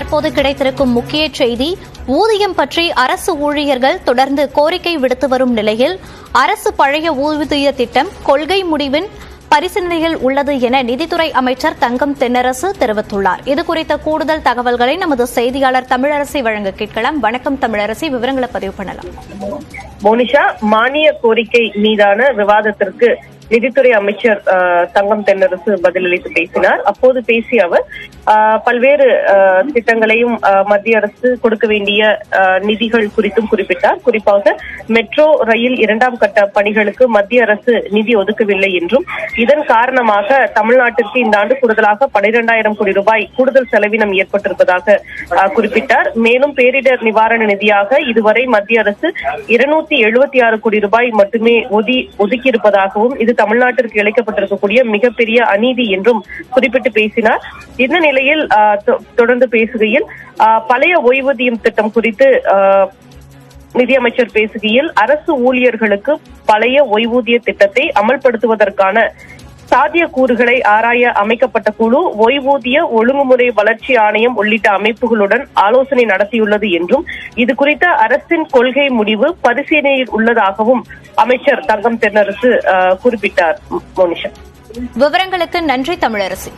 தற்போது கிடைத்திருக்கும் முக்கிய செய்தி ஊதியம் பற்றி அரசு ஊழியர்கள் தொடர்ந்து கோரிக்கை விடுத்து வரும் நிலையில் அரசு பழைய ஊதிய திட்டம் கொள்கை முடிவின் பரிசீலனையில் உள்ளது என நிதித்துறை அமைச்சர் தங்கம் தென்னரசு தெரிவித்துள்ளார். இதுகுறித்த கூடுதல் தகவல்களை நமது செய்தியாளர் தமிழரசி வழங்க கேட்கலாம். வணக்கம் தமிழரசி விவரங்களை பதிவு பண்ணலாம். மோனிஷா மானிய கோரிக்கை மீதான விவாதத்திற்கு நிதித்துறை அமைச்சர் தங்கம் தென்னரசு பதிலளித்து பேசினார். அப்போது பேசிய அவர் பல்வேறு திட்டங்களையும் மத்திய அரசு கொடுக்க வேண்டிய நிதிகள் குறித்தும் குறிப்பிட்டார். குறிப்பாக மெட்ரோ ரயில் இரண்டாம் கட்ட பணிகளுக்கு மத்திய அரசு நிதி ஒதுக்கவில்லை என்றும் இதன் காரணமாக தமிழ்நாட்டிற்கு இந்த ஆண்டு கூடுதலாக பனிரெண்டாயிரம் கோடி ரூபாய் கூடுதல் செலவினம் ஏற்பட்டிருப்பதாக குறிப்பிட்டார். மேலும் பேரிடர் நிவாரண நிதியாக இதுவரை மத்திய அரசு இருநூத்தி எழுபத்தி ஆறு கோடி ரூபாய் மட்டுமே ஒதி ஒதுக்கியிருப்பதாகவும் இது தமிழ்நாட்டிற்கு இழைக்கப்பட்டிருக்கக்கூடிய மிகப்பெரிய அநீதி என்றும் குறிப்பிட்டு பேசினார். இந்த நிலையில் தொடர்ந்து பேசுகையில் பழைய ஓய்வூதியம் திட்டம் குறித்து நிதியமைச்சர் பேசுகையில் அரசு ஊழியர்களுக்கு பழைய ஓய்வூதிய திட்டத்தை அமல்படுத்துவதற்கான சாத்திய கூறுகளை ஆராய அமைக்கப்பட்ட குழு ஓய்வூதிய ஒழுங்குமுறை வளர்ச்சி ஆணையம் உள்ளிட்ட அமைப்புகளுடன் ஆலோசனை நடத்தியுள்ளது என்றும் இது குறித்த அரசின் கொள்கை முடிவு பரிசீலனையில் உள்ளதாகவும் அமைச்சர் தங்கம் தென்னரசு குறிப்பிட்டார். மோனிஷா. விவரங்களுக்கு நன்றி தமிழரசி.